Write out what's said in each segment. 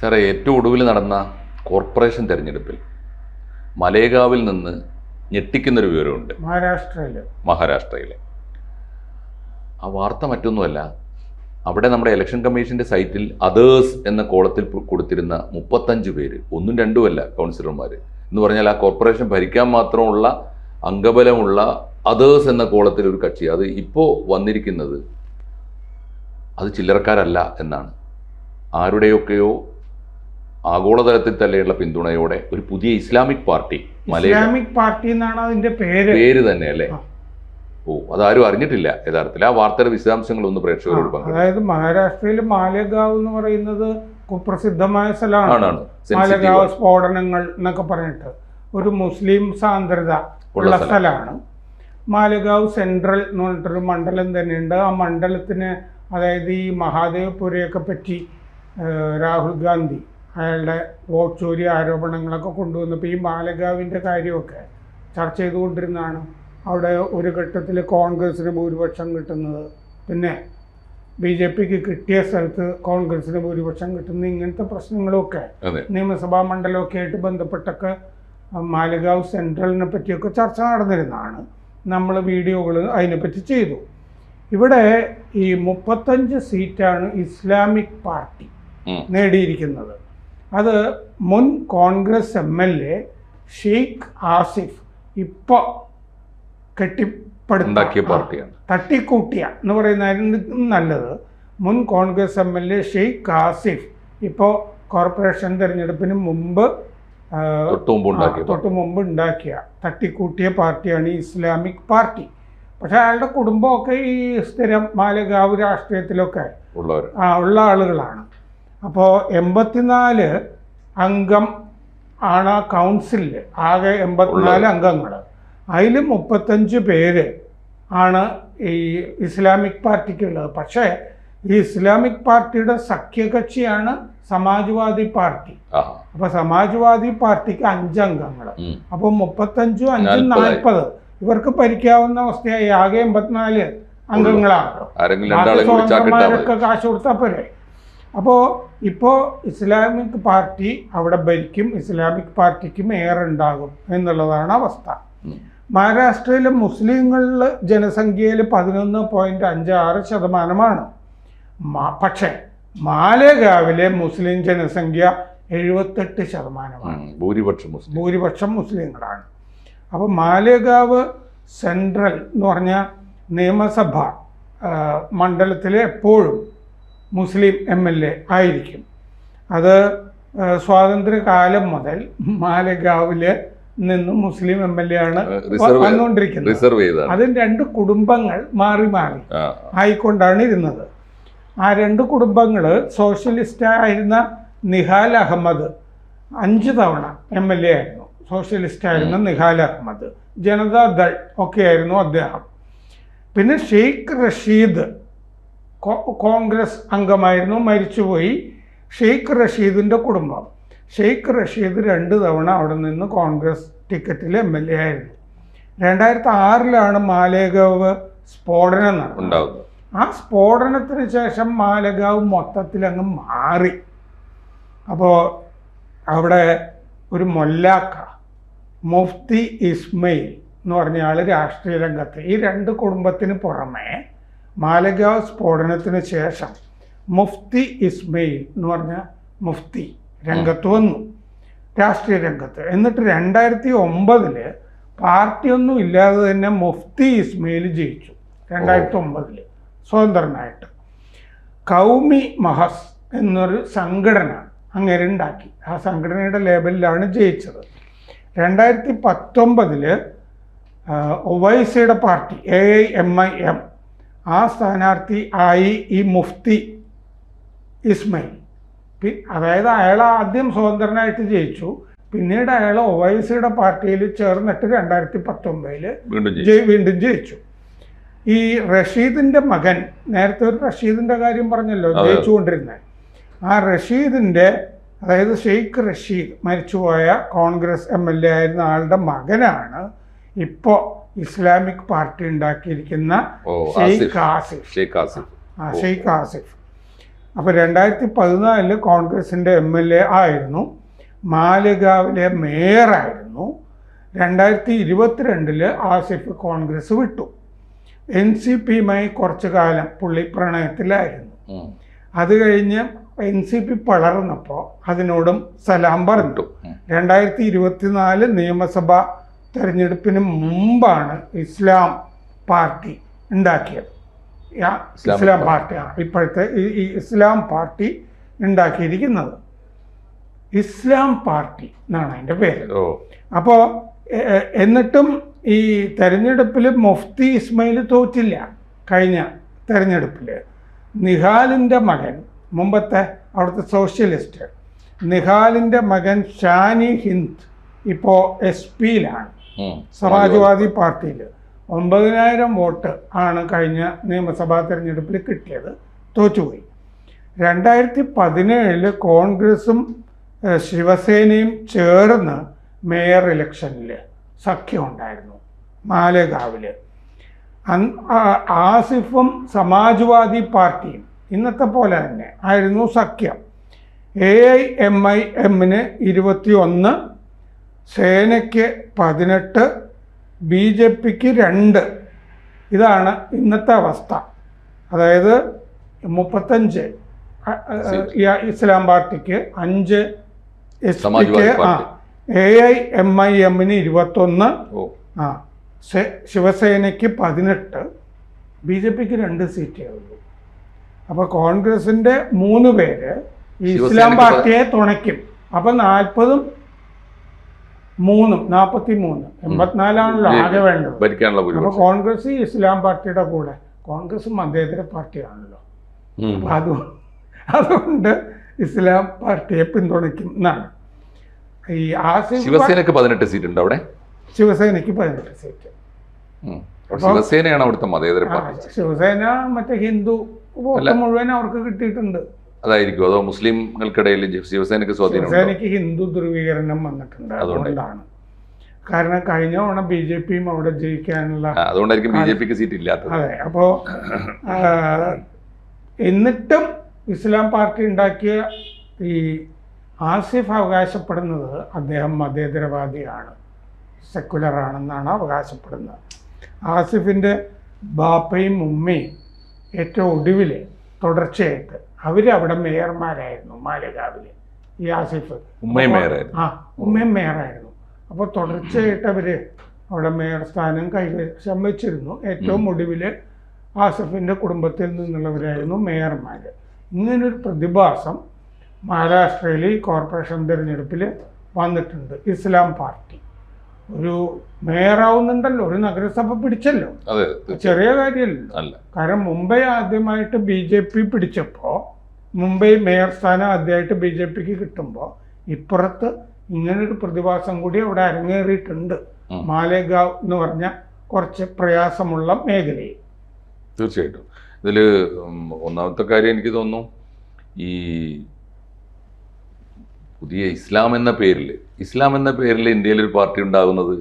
സാറേ ഏറ്റവും ഒടുവിൽ നടന്ന കോർപ്പറേഷൻ തെരഞ്ഞെടുപ്പിൽ മലേഗാവിൽ നിന്ന് ഞെട്ടിക്കുന്നൊരു വിവരമുണ്ട്. മഹാരാഷ്ട്രയിൽ. മഹാരാഷ്ട്രയിലെ. ആ വാർത്ത മറ്റൊന്നുമല്ല അവിടെ നമ്മുടെ ഇലക്ഷൻ കമ്മീഷന്റെ സൈറ്റിൽ അതേഴ്സ് എന്ന കോളത്തിൽ കൊടുത്തിരുന്ന മുപ്പത്തഞ്ച് പേര് ഒന്നും രണ്ടുമല്ല കൗൺസിലർമാർ എന്ന് പറഞ്ഞാൽ ആ കോർപ്പറേഷൻ ഭരിക്കാൻ മാത്രമുള്ള അംഗബലമുള്ള അതേഴ്സ് എന്ന കോളത്തിൽ ഒരു കക്ഷി. അത് ഇപ്പോൾ വന്നിരിക്കുന്നത് അത് ചില്ലറക്കാരല്ല എന്നാണ്. ആരുടെയൊക്കെയോ ആഗോളതലത്തിൽ തന്നെയുള്ള പിന്തുണയോടെ ഒരു പുതിയ ഇസ്ലാമിക് പാർട്ടി ഇസ്ലാമിക് പാർട്ടി എന്നാണ് അതിന്റെ പേര്. പേര് തന്നെ അല്ലേ ഓ അതാരും അറിഞ്ഞിട്ടില്ല യഥാർത്ഥത്തിൽ. ആ വാർത്തയുടെ വിശദാംശങ്ങൾ ഒന്ന് പ്രേക്ഷകരോട് പങ്കെടുക്കും അതായത് മഹാരാഷ്ട്രയിൽ മാലേഗാവ് എന്ന് പറയുന്നത് കുപ്രസിദ്ധമായ സ്ഥലമാണ്. മാലേഗാവ് സ്ഫോടനങ്ങൾ എന്നൊക്കെ പറഞ്ഞിട്ട് ഒരു മുസ്ലിം സാന്ദ്രത ഉള്ള ഉള്ള സ്ഥലമാണ്. മാലേഗാവ് സെൻട്രൽ എന്ന് പറഞ്ഞിട്ടൊരു മണ്ഡലം തന്നെയുണ്ട്. ആ മണ്ഡലത്തിന് അതായത് ഈ മഹാദേവപുരയൊക്കെ പറ്റി രാഹുൽ ഗാന്ധി അയാളുടെ വോട്ട് ചോരി ആരോപണങ്ങളൊക്കെ കൊണ്ടുവന്നപ്പോൾ ഈ ബാലഗാവിന്റെ കാര്യമൊക്കെ ചർച്ച ചെയ്തുകൊണ്ടിരുന്നതാണ്. അവിടെ ഒരു ഘട്ടത്തിൽ കോൺഗ്രസ്സിന് ഭൂരിപക്ഷം കിട്ടുന്നത്. പിന്നെ ബി ജെ പിക്ക് കിട്ടിയ സ്ഥലത്ത് കോൺഗ്രസിന് ഭൂരിപക്ഷം കിട്ടുന്ന ഇങ്ങനത്തെ പ്രശ്നങ്ങളൊക്കെ നിയമസഭാ മണ്ഡലമൊക്കെ ആയിട്ട് ബന്ധപ്പെട്ടൊക്കെ മാലിഗാവ് സെൻട്രലിനെ പറ്റിയൊക്കെ ചർച്ച നടന്നിരുന്നതാണ്. നമ്മൾ വീഡിയോകൾ അതിനെപ്പറ്റി ചെയ്തു. ഇവിടെ ഈ മുപ്പത്തഞ്ച് സീറ്റാണ് ഇസ്ലാമിക് പാർട്ടി നേടിയിരിക്കുന്നത്. അത് മുൻ Congress M L A Sheikh Asif ഇപ്പോൾ കെട്ടിപ്പടുത്ത പാർട്ടിയാണ്. തട്ടിക്കൂട്ടിയ എന്ന് പറയുന്നതായിരുന്നു നല്ലത്. മുൻ Congress M L A Sheikh Asif ഇപ്പോൾ കോർപ്പറേഷൻ തിരഞ്ഞെടുപ്പിന് മുമ്പ് തൊട്ട് മുമ്പ് ഉണ്ടാക്കിയ തട്ടിക്കൂട്ടിയ പാർട്ടിയാണ് ഈ ഇസ്ലാമിക് പാർട്ടി. പക്ഷെ അയാളുടെ കുടുംബമൊക്കെ ഈ സ്ഥിരം മാലഗാവ് രാഷ്ട്രീയത്തിലൊക്കെ ആ, ഉള്ള ആളുകളാണ്. അപ്പോൾ എൺപത്തിനാല് അംഗം ആണ് കൗൺസിലിൽ ആകെ എൺപത്തിനാല് അംഗങ്ങൾ അതിൽ മുപ്പത്തഞ്ച് പേര് ആണ് ഈ ഇസ്ലാമിക് പാർട്ടിക്കുള്ളത്. പക്ഷേ ഈ ഇസ്ലാമിക് പാർട്ടിയുടെ സഖ്യകക്ഷിയാണ് സമാജ്വാദി പാർട്ടി. അപ്പൊ സമാജ്വാദി പാർട്ടിക്ക് അഞ്ചംഗങ്ങൾ അപ്പൊ മുപ്പത്തഞ്ചും അഞ്ചും. നാൽപ്പത് ഇവർക്ക് ഭരിക്കാവുന്ന അവസ്ഥയായി ആകെ എൺപത്തിനാല് അംഗങ്ങളാണ്. കാശ് കൊടുത്താൽ പോരെ. അപ്പോൾ ഇപ്പോൾ ഇസ്ലാമിക് പാർട്ടി അവിടെ ഭരിക്കും ഇസ്ലാമിക് പാർട്ടിക്ക് മേയർ ഉണ്ടാകും എന്നുള്ളതാണ് അവസ്ഥ. മഹാരാഷ്ട്രയിലെ മുസ്ലിങ്ങളിൽ ജനസംഖ്യയിൽ പതിനൊന്ന് പോയിന്റ് അഞ്ച് ആറ് ശതമാനമാണ്. പക്ഷേ മാലേഗാവിലെ മുസ്ലിം ജനസംഖ്യ എഴുപത്തെട്ട് ശതമാനമാണ്. ഭൂരിപക്ഷം മുസ്ലിം. ഭൂരിപക്ഷം മുസ്ലിങ്ങളാണ്. അപ്പോൾ മാലേഗാവ് സെൻട്രൽ എന്ന് പറഞ്ഞ നിയമസഭ മണ്ഡലത്തിലെ മണ്ഡലത്തിൽ എപ്പോഴും മുസ്ലിം എം എൽ എ ആയിരിക്കും. അത് സ്വാതന്ത്ര്യകാലം മുതൽ മാലഗാവിൽ നിന്നും മുസ്ലിം എം എൽ എ ആണ് വന്നുകൊണ്ടിരിക്കുന്നത്. അതിൽ രണ്ട് കുടുംബങ്ങൾ മാറി മാറി ആയിക്കൊണ്ടാണ് ഇരുന്നത്. ആ രണ്ട് കുടുംബങ്ങൾ സോഷ്യലിസ്റ്റ് ആയിരുന്ന നിഹാൽ അഹമ്മദ് അഞ്ച് തവണ എം എൽ എ ആയിരുന്നു. സോഷ്യലിസ്റ്റ് ആയിരുന്ന നിഹാൽ അഹമ്മദ്. ജനതാദൾ ഒക്കെ ആയിരുന്നു അദ്ദേഹം. പിന്നെ ഷെയ്ഖ് റഷീദ് കോൺഗ്രസ് അംഗമായിരുന്നു മരിച്ചുപോയി ഷെയ്ഖ് റഷീദിന്റെ കുടുംബം. ഷെയ്ഖ് റഷീദ് രണ്ട് തവണ അവിടെ നിന്ന് കോൺഗ്രസ് ടിക്കറ്റിൽ എം എൽ എ ആയിരുന്നു. രണ്ടായിരത്തി ആറിലാണ് മാലേഗാവ് സ്ഫോടനം നടന്നത്. ആ സ്ഫോടനത്തിന് ശേഷം മാലേഗാവ് മൊത്തത്തിൽ അങ്ങ് മാറി. അപ്പോൾ അവിടെ ഒരു മൊല്ലാക്ക മുഫ്തി ഇസ്മയിൽ എന്ന് പറഞ്ഞ ആൾ രാഷ്ട്രീയ രംഗത്ത് ഈ രണ്ട് കുടുംബത്തിന് പുറമെ മാലഗാവ് സ്ഫോടനത്തിന് ശേഷം മുഫ്തി ഇസ്മയിൽ എന്ന് പറഞ്ഞ മുഫ്തി രംഗത്ത് വന്നു. രാഷ്ട്രീയ രംഗത്ത്. എന്നിട്ട് രണ്ടായിരത്തി ഒമ്പതിൽ പാർട്ടിയൊന്നും ഇല്ലാതെ തന്നെ മുഫ്തി ഇസ്മയിൽ ജയിച്ചു. രണ്ടായിരത്തി ഒമ്പതിൽ സ്വതന്ത്രനായിട്ട്. കൗമി മഹസ് എന്നൊരു സംഘടന അങ്ങനെ ഉണ്ടാക്കി. ആ സംഘടനയുടെ ലേബലിലാണ് ജയിച്ചത്. രണ്ടായിരത്തി പത്തൊമ്പതിൽ ഒവൈസയുടെ party A I M I M ആ സ്ഥാനാർത്ഥി ആയി ഈ മുഫ്തി ഇസ്മയിൽ. അതായത് അയാൾ ആദ്യം സ്വതന്ത്രനായിട്ട് ജയിച്ചു. പിന്നീട് അയാൾ ഒവൈസിയുടെ പാർട്ടിയിൽ ചേർന്നിട്ട് രണ്ടായിരത്തി പത്തൊമ്പതിൽ വീണ്ടും വീണ്ടും ജയിച്ചു. ഈ റഷീദിന്റെ മകൻ നേരത്തെ ഒരു റഷീദിന്റെ കാര്യം പറഞ്ഞല്ലോ. ജയിച്ചുകൊണ്ടിരുന്നത് ആ റഷീദിന്റെ അതായത് ഷെയ്ഖ് റഷീദ് മരിച്ചുപോയ കോൺഗ്രസ് എം എൽ എ ആയിരുന്ന ആളുടെ മകനാണ് ഇപ്പോൾ ഇസ്ലാമിക് പാർട്ടി ഉണ്ടാക്കിയിരിക്കുന്ന ഷെയ്ഖ് ആസിഫ്. ഷെയ്ഖ് ആസിഫ്. ആ ഷെയ്ഖ് ആസിഫ്. അപ്പോൾ രണ്ടായിരത്തി പതിനാലിൽ കോൺഗ്രസിന്റെ എം എൽ എ ആയിരുന്നു. മാലികാവിലെ മേയറായിരുന്നു രണ്ടായിരത്തി ഇരുപത്തിരണ്ടിൽ ആസിഫ് കോൺഗ്രസ് വിട്ടു. എൻ സി പിയുമായി കുറച്ചു കാലം പുള്ളി പ്രണയത്തിലായിരുന്നു. അത് കഴിഞ്ഞ് എൻ സി പി പളർന്നപ്പോൾ അതിനോടും സലാം പറഞ്ഞു. രണ്ടായിരത്തി ഇരുപത്തിനാല് നിയമസഭാ തെരഞ്ഞെടുപ്പിന് മുമ്പാണ് ഇസ്ലാം പാർട്ടി ഉണ്ടാക്കിയത്. ഇസ്ലാം പാർട്ടി. പാർട്ടിയാണ് ഇപ്പോഴത്തെ ഈ- ഇസ്ലാം പാർട്ടി ഉണ്ടാക്കിയിരിക്കുന്നത്. ഇസ്ലാം പാർട്ടി എന്നാണ് അതിന്റെ പേര്. അപ്പോൾ എന്നിട്ടും ഈ തെരഞ്ഞെടുപ്പിൽ മുഫ്തി ഇസ്മയിൽ തോറ്റില്ല കഴിഞ്ഞ തെരഞ്ഞെടുപ്പിൽ. നിഹാലിന്റെ മകൻ മുമ്പത്തെ അവിടുത്തെ സോഷ്യലിസ്റ്റ്. നിഹാലിന്റെ മകൻ ഷാനി ഹിന്ദ് ഇപ്പോൾ എസ് പിയിലാണ്. സമാജ്വാദി പാർട്ടിയിൽ ഒമ്പതിനായിരം വോട്ട് ആണ് കഴിഞ്ഞ നിയമസഭാ തെരഞ്ഞെടുപ്പിൽ കിട്ടിയത്. തോറ്റുപോയി. രണ്ടായിരത്തി പതിനേഴിൽ കോൺഗ്രസും ശിവസേനയും ചേർന്ന് മേയർ ഇലക്ഷനിൽ സഖ്യം ഉണ്ടായിരുന്നു ആസിഫും സമാജ്വാദി പാർട്ടിയും ഇന്നത്തെ പോലെ തന്നെ ആയിരുന്നു സഖ്യം. എ ഐ എം ഐ എമ്മിന് ഇരുപത്തി ഒന്ന് സേനയ്ക്ക് പതിനെട്ട് ബി ജെ പിക്ക് രണ്ട്. ഇതാണ് ഇന്നത്തെ അവസ്ഥ. അതായത് മുപ്പത്തഞ്ച് ഇസ്ലാം പാർട്ടിക്ക് അഞ്ച് എസ് പിക്ക് ആ. എ ഐ എം ഐ എമ്മിന് ഇരുപത്തൊന്ന്. ആ ശിവസേനയ്ക്ക് പതിനെട്ട് ബി ജെ പിക്ക് രണ്ട് സീറ്റേ ഉള്ളൂ. അപ്പോൾ കോൺഗ്രസിന്റെ മൂന്ന് പേര് ഈ ഇസ്ലാം പാർട്ടിയെ തുണയ്ക്കും. അപ്പം നാൽപ്പതും മൂന്നും നാൽപ്പത്തി മൂന്ന് എൺപത്തിനാലാണല്ലോ ആകെ വേണ്ടത്. അപ്പൊ കോൺഗ്രസ് ഇസ്ലാം പാർട്ടിയുടെ കൂടെ. കോൺഗ്രസ് മതേതര പാർട്ടിയാണല്ലോ. അപ്പൊ അത് അതുകൊണ്ട് ഇസ്ലാം പാർട്ടിയെ പിന്തുണയ്ക്കും എന്നാണ്. ഈ ആസിഫ് ശിവസേനക്ക് പതിനെട്ട് സീറ്റ് ഉണ്ട് അവിടെ? ശിവസേനക്ക് പതിനെട്ട് സീറ്റ്. ശിവസേനയാണ് അവിടുത്തെ മതേതര പാർട്ടി. ശിവസേന മറ്റേ ഹിന്ദു. മുഴുവൻ അവർക്ക് കിട്ടിയിട്ടുണ്ട്. അതായിരിക്കും. അതോ മുസ്ലിംകൾക്കിടയിൽ ശിവസേനക്ക് സ്വാധീനം ശിവസേനയ്ക്ക് ഹിന്ദു ധ്രുവീകരണം വന്നിട്ടുണ്ട്. അതുകൊണ്ട്. അതുകൊണ്ടാണ്. കാരണം കഴിഞ്ഞ തവണ ബി ജെ പിയും അവിടെ ജയിക്കാനുള്ള അതുകൊണ്ടായിരിക്കും ബി ജെ പിക്ക് സീറ്റ് ഇല്ലാത്തത്. അതെ. അപ്പോൾ എന്നിട്ടും ഇസ്ലാം പാർട്ടി ഉണ്ടാക്കിയ ഈ ആസിഫ് അവകാശപ്പെടുന്നത് അദ്ദേഹം മതേതരവാദിയാണ്. സെക്കുലർ ആണെന്നാണ് അവകാശപ്പെടുന്നത്. ആസിഫിന്റെ ബാപ്പയും ഉമ്മയും ഏറ്റവും ഒടുവിൽ തുടർച്ചയായിട്ട്. അവർ അവിടെ മേയർമാരായിരുന്നു മാലകാവിൽ. ഈ ആസിഫ്. ഉമ്മയും മേയറായിരുന്നു. ആ ഉമ്മയും മേയറായിരുന്നു. അപ്പോൾ തുടർച്ചയായിട്ട് അവർ അവിടെ മേയർ സ്ഥാനം കൈവശം വെച്ചിരുന്നു ഏറ്റവും ഒടുവിൽ ആസിഫിന്റെ കുടുംബത്തിൽ നിന്നുള്ളവരായിരുന്നു മേയർമാർ ഇങ്ങനൊരു പ്രതിഭാസം മഹാരാഷ്ട്രയിൽ ഈ കോർപ്പറേഷൻ തിരഞ്ഞെടുപ്പിൽ വന്നിട്ടുണ്ട്. ഇസ്ലാം പാർട്ടി. ഒരു മേയറാവുന്നുണ്ടല്ലോ ഒരു നഗരസഭ പിടിച്ചല്ലോ. ചെറിയ കാര്യമല്ല കാരണം മുംബൈ ആദ്യമായിട്ട് ബി ജെ പി പിടിച്ചപ്പോൾ മുംബൈ മേയർ സ്ഥാനം ആദ്യമായിട്ട് ബി ജെ പിക്ക് കിട്ടുമ്പോൾ ഇപ്പുറത്ത് ഇങ്ങനൊരു പ്രതിഭാസം കൂടി അവിടെ അരങ്ങേറിയിട്ടുണ്ട്. മാലേഗാവ് എന്ന് പറഞ്ഞ കുറച്ച് പ്രയാസമുള്ള മേഖലയിൽ. തീർച്ചയായിട്ടും. ഇതിൽ ഒന്നാമത്തെ കാര്യം എനിക്ക് തോന്നുന്നു ഈ പുതിയ ഇസ്ലാം എന്ന പേരിൽ ഇസ്ലാം എന്ന പേരിൽ ഇന്ത്യയിൽ ഒരു പാർട്ടി ഉണ്ടാകുന്നത്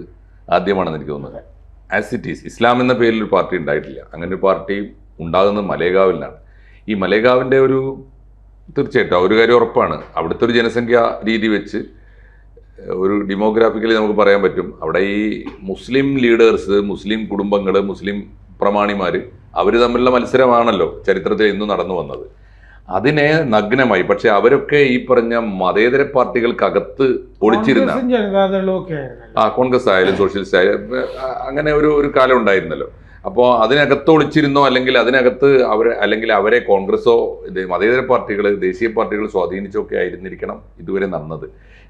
ആദ്യമാണെന്ന് എനിക്ക് തോന്നുന്നത്. ആസ് ഇറ്റ് ഈസ് ഇസ്ലാം എന്ന പേരിൽ ഒരു പാർട്ടി ഉണ്ടായിട്ടില്ല. അങ്ങനെ ഒരു പാർട്ടി ഉണ്ടാകുന്നത് മലേഗാവിലാണ്. ഈ മലേഗാവിന്റെ ഒരു തീർച്ചയായിട്ടും ഒരു കാര്യം ഉറപ്പാണ്. അവിടുത്തെ ഒരു ജനസംഖ്യ രീതി വെച്ച് ഒരു ഡെമോഗ്രാഫിക്കലി നമുക്ക് പറയാൻ പറ്റും. അവിടെ ഈ മുസ്ലിം ലീഡേഴ്സ് മുസ്ലിം കുടുംബങ്ങൾ മുസ്ലിം പ്രമാണിമാർ അവർ തമ്മിലുള്ള മത്സരമാണല്ലോ ചരിത്രത്തിൽ ഇന്നും നടന്നു വന്നത്. അതിനെ നഗ്നമായി. പക്ഷെ അവരൊക്കെ ഈ പറഞ്ഞ മതേതര പാർട്ടികൾക്കകത്ത് ഒളിച്ചിരുന്ന ആ കോൺഗ്രസ് ആയാലും സോഷ്യലിസ്റ്റ് ആയാലും അങ്ങനെ ഒരു ഒരു കാലം ഉണ്ടായിരുന്നല്ലോ. അപ്പോൾ അതിനകത്ത് ഒളിച്ചിരുന്നോ അല്ലെങ്കിൽ അതിനകത്ത് അവർ അല്ലെങ്കിൽ അവരെ കോൺഗ്രസോ മതേതര പാർട്ടികൾ ദേശീയ പാർട്ടികൾ സ്വാധീനിച്ചോ ഒക്കെ ആയിരുന്നിരിക്കണം ഇതുവരെ നടന്നത്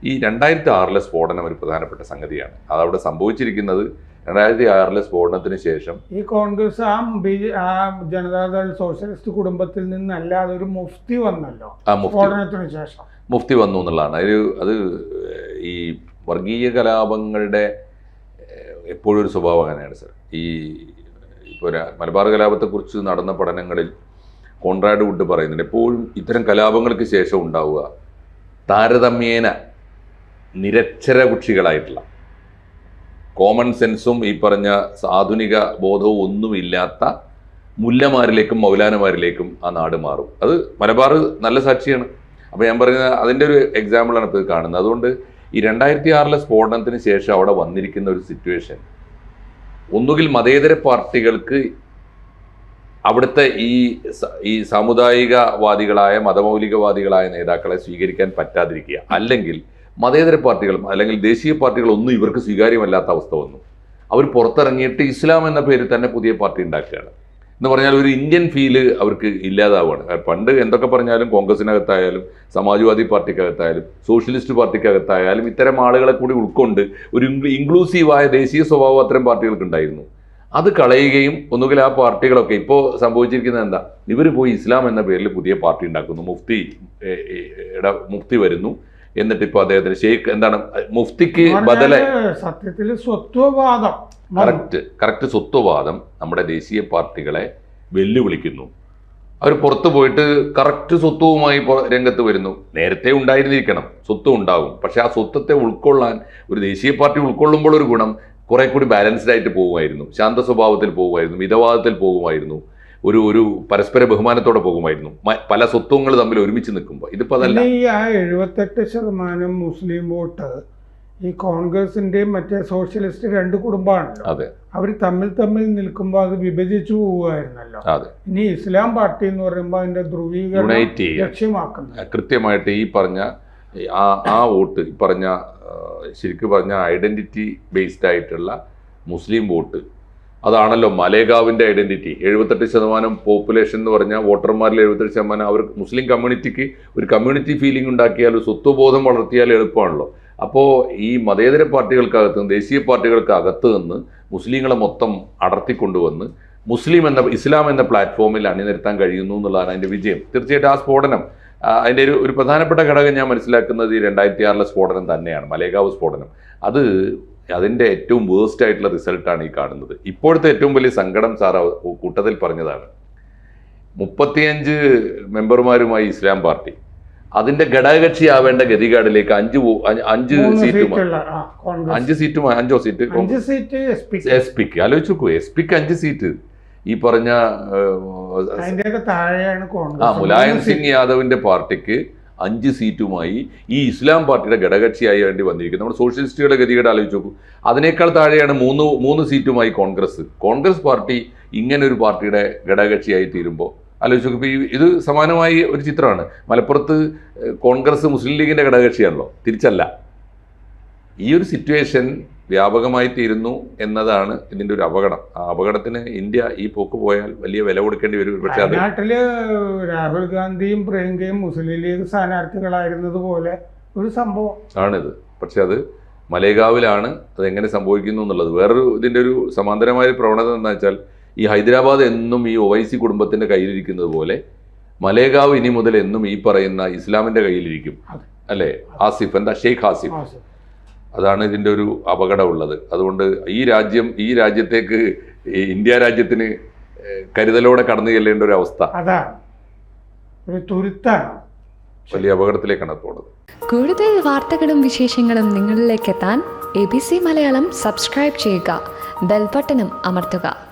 ഈ രണ്ടായിരത്തി ആറിലെ സ്ഫോടനം ഒരു പ്രധാനപ്പെട്ട സംഗതിയാണ്. അതവിടെ സംഭവിച്ചിരിക്കുന്നത് രണ്ടായിരത്തി ആറിലെ സ്ഫോടനത്തിന് ശേഷം ഈ കോൺഗ്രസ് ആ ബി ആ ജനതാദൾ സോഷ്യലിസ്റ്റ് കുടുംബത്തിൽ നിന്നല്ലാതെ ഒരു മുഫ്തി വന്നല്ലോ. സ്ഫോടനത്തിന് ശേഷം. മുഫ്തി വന്നു എന്നുള്ളതാണ്. ഒരു അത് ഈ വർഗീയ കലാപങ്ങളുടെ എപ്പോഴും ഒരു സ്വഭാവം അങ്ങനെയാണ് സർ. ഈ ഇപ്പോൾ മലബാർ കലാപത്തെക്കുറിച്ച് നടന്ന പഠനങ്ങളിൽ കോൺറാഡ് വുഡ് പറയുന്നുണ്ട് എപ്പോഴും ഇത്തരം കലാപങ്ങൾക്ക് ശേഷം ഉണ്ടാവുക താരതമ്യേന നിരക്ഷര കുക്ഷികളായിട്ടുള്ള കോമൺ സെൻസും ഈ പറഞ്ഞ ആധുനിക ബോധവും ഒന്നുമില്ലാത്ത മുല്ലമാരിലേക്കും മൗലാനമാരിലേക്കും ആ നാട് മാറും. അത് മലബാർ നല്ല സാക്ഷിയാണ്. അപ്പോൾ ഞാൻ പറയുന്നത് അതിന്റെ ഒരു എക്സാമ്പിളാണ് ഇപ്പോൾ കാണുന്നത്. അതുകൊണ്ട് ഈ രണ്ടായിരത്തി ആറിലെ സ്ഫോടനത്തിന് ശേഷം അവിടെ വന്നിരിക്കുന്ന ഒരു സിറ്റുവേഷൻ ഒന്നുകിൽ മതേതര പാർട്ടികൾക്ക് അവിടുത്തെ ഈ ഈ സാമുദായികവാദികളായ മതമൗലികവാദികളായ നേതാക്കളെ സ്വീകരിക്കാൻ പറ്റാതിരിക്കുക. അല്ലെങ്കിൽ മതേതര പാർട്ടികളും അല്ലെങ്കിൽ ദേശീയ പാർട്ടികളൊന്നും ഇവർക്ക് സ്വീകാര്യമല്ലാത്ത അവസ്ഥ വന്നു. അവർ പുറത്തിറങ്ങിയിട്ട് ഇസ്ലാം എന്ന പേരിൽ തന്നെ പുതിയ പാർട്ടി ഉണ്ടാക്കുകയാണ്. എന്ന് പറഞ്ഞാൽ ഒരു ഇന്ത്യൻ ഫീൽ അവർക്ക് ഇല്ലാതാവുകയാണ്. പണ്ട് എന്തൊക്കെ പറഞ്ഞാലും കോൺഗ്രസിനകത്തായാലും സമാജ്വാദി പാർട്ടിക്കകത്തായാലും സോഷ്യലിസ്റ്റ് പാർട്ടിക്കകത്തായാലും ഇത്തരം ആളുകളെ കൂടി ഉൾക്കൊണ്ട് ഒരു ഇൻക്ലൂസീവായ ദേശീയ സ്വഭാവം അത്തരം പാർട്ടികൾക്ക് ഉണ്ടായിരുന്നു. അത് കളയുകയും ഒന്നുകിൽ ആ പാർട്ടികളൊക്കെ ഇപ്പോൾ സംഭവിച്ചിരിക്കുന്നത് എന്താ? ഇവർ പോയി ഇസ്ലാം എന്ന പേരിൽ പുതിയ പാർട്ടി ഉണ്ടാക്കുന്നു. മുഫ്തി മുഫ്തി വരുന്നു. എന്നിട്ട് ഇപ്പോൾ അദ്ദേഹത്തിന് ഷെയ്ഖ് എന്താണ് മുഫ്തിക്ക് ബദലെ സത്യത്തിൽ സ്വത്വവാദം. കറക്റ്റ് കറക്റ്റ് സ്വത്വവാദം നമ്മുടെ ദേശീയ പാർട്ടികളെ വെല്ലുവിളിക്കുന്നു. അവർ പുറത്തു പോയിട്ട് കറക്റ്റ് സ്വത്വവുമായി രംഗത്ത് വരുന്നു. നേരത്തെ ഉണ്ടായിരുന്നിരിക്കണം സ്വത്വം ഉണ്ടാകും പക്ഷെ ആ സ്വത്വത്തെ ഉൾക്കൊള്ളാൻ ഒരു ദേശീയ പാർട്ടി ഉൾക്കൊള്ളുമ്പോൾ ഒരു ഗുണം കുറെ കൂടി ബാലൻസ്ഡ് ആയിട്ട് പോകുമായിരുന്നു. ശാന്ത സ്വഭാവത്തിൽ പോകുമായിരുന്നു മിതവാദത്തിൽ പോകുമായിരുന്നു. ഒരു ഒരു പരസ്പര ബഹുമാനത്തോടെ പോകുമായിരുന്നു. പല സ്വത്വങ്ങൾ തമ്മിൽ ഒരുമിച്ച് നിൽക്കുമ്പോൾ ഇതിപ്പോൾ അതല്ല. ഈ ആ എഴുപത്തെട്ട് ശതമാനം മുസ്ലിം വോട്ട് ഈ കോൺഗ്രസിന്റെയും മറ്റേ സോഷ്യലിസ്റ്റ് രണ്ട് കുടുംബമാണ് അതെ. അവർ തമ്മിൽ തമ്മിൽ നിൽക്കുമ്പോൾ അത് വിഭജിച്ചു പോവുമായിരുന്നല്ലോ ഇനി ഇസ്ലാം പാർട്ടി എന്ന് പറയുമ്പോൾ അതിന്റെ ധ്രുവീകരണം ലക്ഷ്യമാക്കുന്നത്. കൃത്യമായിട്ട് ഈ പറഞ്ഞ ആ ആ വോട്ട് ഈ പറഞ്ഞ ശരിക്കും പറഞ്ഞ ഐഡന്റിറ്റി ബേസ്ഡ് ആയിട്ടുള്ള മുസ്ലിം വോട്ട് അതാണല്ലോ മലേഗാവിന്റെ ഐഡന്റിറ്റി എഴുപത്തെട്ട് ശതമാനം പോപ്പുലേഷൻ എന്ന് പറഞ്ഞാൽ വോട്ടർമാരിൽ എഴുപത്തെട്ട് ശതമാനം അവർ മുസ്ലിം കമ്മ്യൂണിറ്റിക്ക് ഒരു കമ്മ്യൂണിറ്റി ഫീലിംഗ് ഉണ്ടാക്കിയാൽ സ്വത്വബോധം വളർത്തിയാൽ എളുപ്പമാണല്ലോ. അപ്പോൾ ഈ മതേതര പാർട്ടികൾക്കകത്ത് നിന്ന് ദേശീയ പാർട്ടികൾക്കകത്ത് നിന്ന് മുസ്ലിങ്ങളെ മൊത്തം അടർത്തിക്കൊണ്ടുവന്ന് മുസ്ലിം എന്ന ഇസ്ലാം എന്ന പ്ലാറ്റ്ഫോമിൽ അണിനിരത്താൻ കഴിയുന്നു എന്നുള്ളതാണ് അതിന്റെ വിജയം. തീർച്ചയായിട്ടും ആ സ്ഫോടനം അതിന്റെ ഒരു ഒരു പ്രധാനപ്പെട്ട ഘടകം ഞാൻ മനസ്സിലാക്കുന്നത് ഈ രണ്ടായിരത്തി ആറിലെ സ്ഫോടനം തന്നെയാണ് മലേഗാവ് സ്ഫോടനം. അത് അതിന്റെ ഏറ്റവും വേസ്റ്റ് ആയിട്ടുള്ള റിസൾട്ടാണ് ഈ കാണുന്നത്. ഇപ്പോഴത്തെ ഏറ്റവും വലിയ സങ്കടം സാർ കൂട്ടത്തിൽ പറഞ്ഞതാണ്. മുപ്പത്തിയഞ്ച് മെമ്പർമാരുമായി ഇസ്ലാം പാർട്ടി. അതിന്റെ ഘടകകക്ഷിയാവേണ്ട ഗതികേടിലേക്ക് അഞ്ച് അഞ്ച് കോൺഗ്രസ്. അഞ്ച് സീറ്റ് അഞ്ച് സീറ്റ് എസ് പിക്ക് ആലോചിച്ച് നോക്കൂ എസ് പിക്ക് അഞ്ച് സീറ്റ്. ഈ പറഞ്ഞ ആ മുലായം സിംഗ് യാദവിന്റെ പാർട്ടിക്ക് അഞ്ച് സീറ്റുമായി ഈ ഇസ്ലാം പാർട്ടിയുടെ ഘടകക്ഷിയായി വേണ്ടി വന്നിരിക്കുന്നത് നമ്മുടെ സോഷ്യലിസ്റ്റുകളുടെ ഗതികേട് ആലോചിച്ച് നോക്കൂ. അതിനേക്കാൾ താഴെയാണ് മൂന്ന് മൂന്ന് സീറ്റുമായി കോൺഗ്രസ്. കോൺഗ്രസ് പാർട്ടി ഇങ്ങനെ ഒരു പാർട്ടിയുടെ ഘടകകക്ഷിയായി തീരുമ്പോൾ ആലോചിച്ച് നോക്കൂ. ഇപ്പോൾ ഇത് സമാനമായി ഒരു ചിത്രമാണ്. മലപ്പുറത്ത് കോൺഗ്രസ് മുസ്ലിം ലീഗിന്റെ ഘടകകക്ഷിയാണല്ലോ. തിരിച്ചല്ല. ഈ ഒരു സിറ്റുവേഷൻ വ്യാപകമായി തീരുന്നു എന്നതാണ് ഇതിന്റെ ഒരു അപകടം. ആ അപകടത്തിന് ഇന്ത്യ ഈ പോക്ക് പോയാൽ വലിയ വില കൊടുക്കേണ്ടി വരും. പക്ഷേ നാട്ടിൽ രാഹുൽ ഗാന്ധിയും പ്രിയങ്കയും മുസ്ലിം ലീഗ് സ്ഥാനാർത്ഥികളായിരുന്നത് പോലെ ഒരു സംഭവം. ആണിത്. പക്ഷെ അത് മലേഗാവിലാണ് അതെങ്ങനെ സംഭവിക്കുന്നു എന്നുള്ളത്. വേറൊരു ഇതിന്റെ ഒരു സമാന്തരമായ പ്രവണത എന്താ വെച്ചാൽ ഈ ഹൈദരാബാദ് എന്നും ഈ ഒവൈസി കുടുംബത്തിന്റെ കയ്യിലിരിക്കുന്നത് പോലെ മലേഗാവ് ഇനി മുതൽ എന്നും ഈ പറയുന്ന ഇസ്ലാമിന്റെ കയ്യിലിരിക്കും. അല്ലേ? ആസിഫ് എന്താ? ഷെയ്ഖ് ആസിഫ്. അതാണ് ഇതിന്റെ ഒരു അപകടമുള്ളത് അതുകൊണ്ട് ഈ രാജ്യം ഈ രാജ്യത്തേക്ക് ഇന്ത്യ രാജ്യത്തിന് കരുതലോടെ കടന്നു ചെല്ലേണ്ട ഒരു അവസ്ഥ. അതാണ് ഒരു തുരുത്താണ്. വലിയ അപകടത്തിലേക്കാണ് പോണത്. കൂടുതൽ വാർത്തകളും വിശേഷങ്ങളും നിങ്ങളിലേക്ക് എത്താൻ A B C Malayalam subscribe ചെയ്യുക. ബെൽബട്ടനും അമർത്തുക.